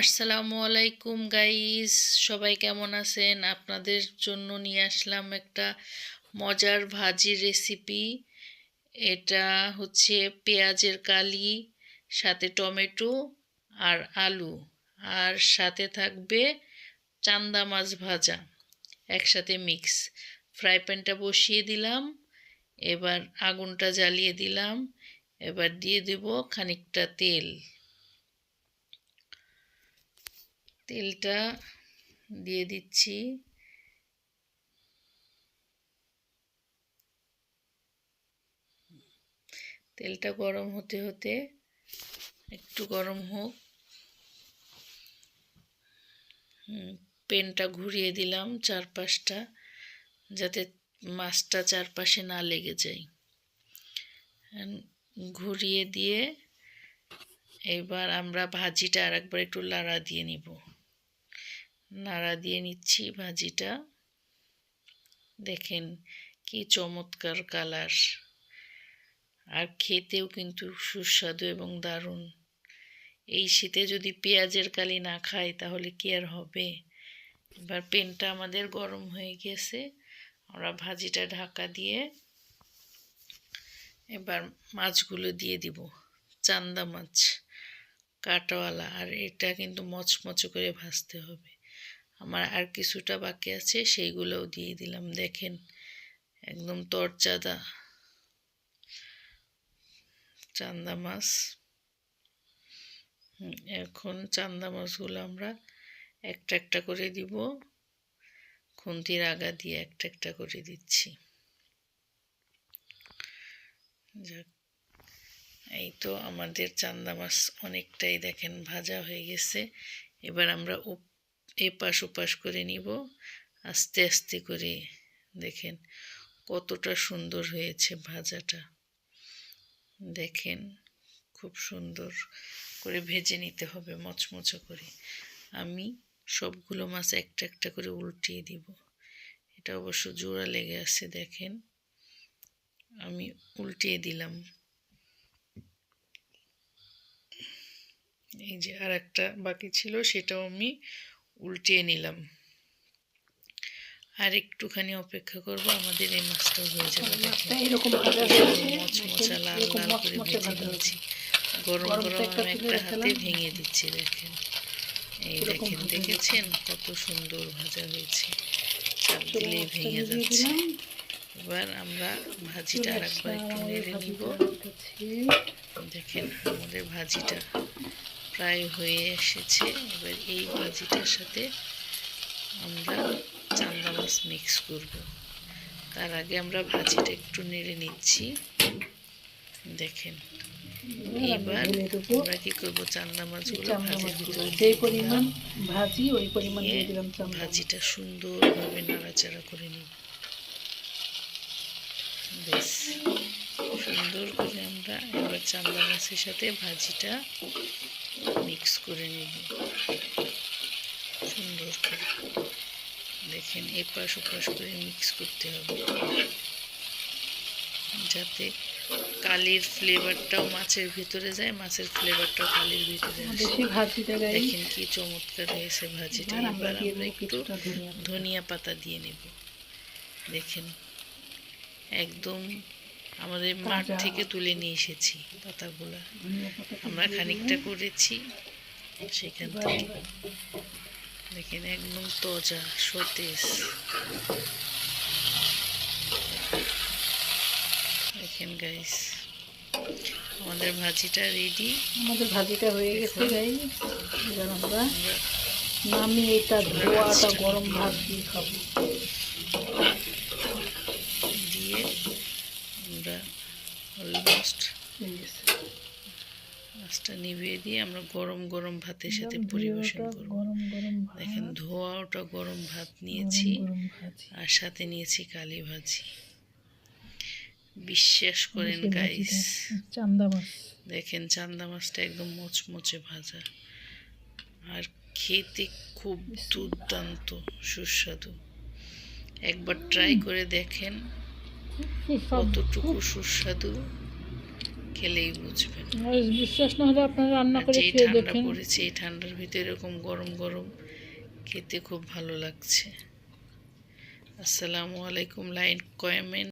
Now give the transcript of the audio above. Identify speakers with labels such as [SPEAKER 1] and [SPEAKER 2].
[SPEAKER 1] আসসালামু আলাইকুম গাইস সবাই কেমন আছেন? আপনাদের জন্য নিয়ে আসলাম একটা মজার ভাজির রেসিপি এটা হচ্ছে পেঁয়াজের কালি, সাথে টমেটো আর আলু, আর সাথে থাকবে চান্দা মাছ ভাজা, একসাথে মিক্স ফ্রাই প্যানটা বসিয়ে দিলাম, এবার আগুনটা জ্বালিয়ে দিলাম, এবার দিয়ে দেব খানিকটা তেল। তেলটা দিয়ে দিচ্ছি। তেলটা গরম হতে হতে একটু গরম হোক। পেনটা ঘুরিয়ে দিলাম চারপাশটা যাতে মাছটা চারপাশে না লেগে যায়। ঘুরিয়ে দিয়ে এবার আমরা ভাজিটা আর একবার একটু লাড়া দিয়ে নিব। নাড়া দিয়ে নিচ্ছি ভাজিটা। দেখেন কি চমৎকার কালার। আর খেতেও কিন্তু সুস্বাদু এবং দারুণ। এই শীতে যদি পেঁয়াজের কালি না খাই তাহলে কি আর হবে? এবার পেনটা আমাদের গরম হয়ে গেছে। আমরা ভাজিটা ঢাকা দিয়ে এবার মাছগুলো দিয়ে দিব। চান্দা মাছ, কাটাওয়ালা, আর এটা কিন্তু মচমচে করে ভাজতে হবে। আমার আর কিছুটা বাকি আছে, সেইগুলোও দিয়ে দিলাম, দেখেন, একদম তরচাদা চান্দা মাছ। এখন চান্দা মাছগুলো আমরা একটা একটা করে দিব, খুন্তির আগা দিয়ে একটা একটা করে দিচ্ছি। যাক, এই তো আমাদের চান্দা মাছ অনেকটাই দেখেন ভাজা হয়ে গেছে। এবার আমরা এপাশ ওপাশ করে নিব। আস্তে আস্তে করে দেখেন কতটা সুন্দর হয়েছে ভাজাটা। দেখেন খুব সুন্দর করে ভেজে নিতে হবে, মচমচো করে। আমি সবগুলো মাছ একটা একটা করে উল্টিয়ে দিব। এটা অবশ্য জোড়া লেগে আছে, দেখেন। আমি উল্টিয়ে দিলাম। এই যে আর একটা বাকি ছিল, সেটাও আমি উল্টিয়ে নিলাম। আর একটুখানি অপেক্ষা করব আমাদের এই মাছটাও হয়ে যাবে মচমচা লাল লাল করে ভেজে নিয়েছি গরম গরম আমি একটা হাতে ভেঙে দিচ্ছি দেখেন। এই দেখেন দেখেছেন কত সুন্দর ভাজা হয়েছে। চাপ দিলে ভেঙে যাচ্ছে। এবার আমরা ভাজিটা আর একবার একটু নেড়ে নিব। দেখেন আমাদের ভাজিটা প্রায় হয়ে এসেছে। এবার এই ভাজিটার সাথে আমরা চান্দা মাছ মিক্স করব। তার আগে আমরা ভাজিটা একটু নেড়ে নিচ্ছি। দেখেন এবার আমরা কি করব? চান্দা মাছগুলো
[SPEAKER 2] যে পরিমাণ ভাজি ওই পরিমাণ
[SPEAKER 1] ভাজিটা সুন্দরভাবে নাড়াচাড়া করে নিব বেশ সুন্দর করে আমরা এবার চান্দা মাছের সাথে ভাজিটা মিক্স করে নেব। সুন্দর করে। দেখেন এপাশ ওপাশ করে মিক্স করতে হবে। যাতে কালির ফ্লেভারটাও মাছের ভিতরে যায় মাছের ফ্লেভারটাও কালির ভিতরে আসে। দেখেন কি চমৎকার হয়েছে ভাজিটা। এবার আমরা একটু ধনিয়া পাতা দিয়ে নেব। দেখেন একদম আমাদের মাঠ থেকে তুলে নিয়ে এসেছি পাতাগুলো। আমরা খানিকটা করেছি সেখান থেকে। দেখেন একদম তজা সতেজ। দেখেন গাইস আমাদের ভাজিটা রেডি
[SPEAKER 2] আমাদের ভাজিটা হয়ে গেছে গাই এবার আমরা নামিয়ে এটা ধোয়াটা গরম ভাত দিয়ে খাব
[SPEAKER 1] দিয়ে আমরা অলমোস্ট মাছটা নিভিয়ে দিয়ে আমরা গরম গরম ভাতের সাথে পরিবেশন করব। দেখেন ধোয়া ওটা গরম ভাত নিয়েছি আর সাথে নিয়েছি কালি ভাজি। বিশ্বাস করেন গাইস
[SPEAKER 2] চান্দা মাছ।
[SPEAKER 1] দেখেন চান্দা মাছটা একদম মোচমোচে ভাজা। আর খেতে খুব দুর্দান্ত সুস্বাদু। একবার ট্রাই করে দেখেন কতটুকু সুস্বাদু। খেলেই বুঝবেন।
[SPEAKER 2] বিশ্বাস না হলে আপনারা রান্না করে খেয়ে দেখেন।
[SPEAKER 1] করেছে এই ঠান্ডার ভিতরে এরকম গরম গরম খেতে খুব ভালো লাগছে। আসসালামু আলাইকুম লাইন কমেন্ট।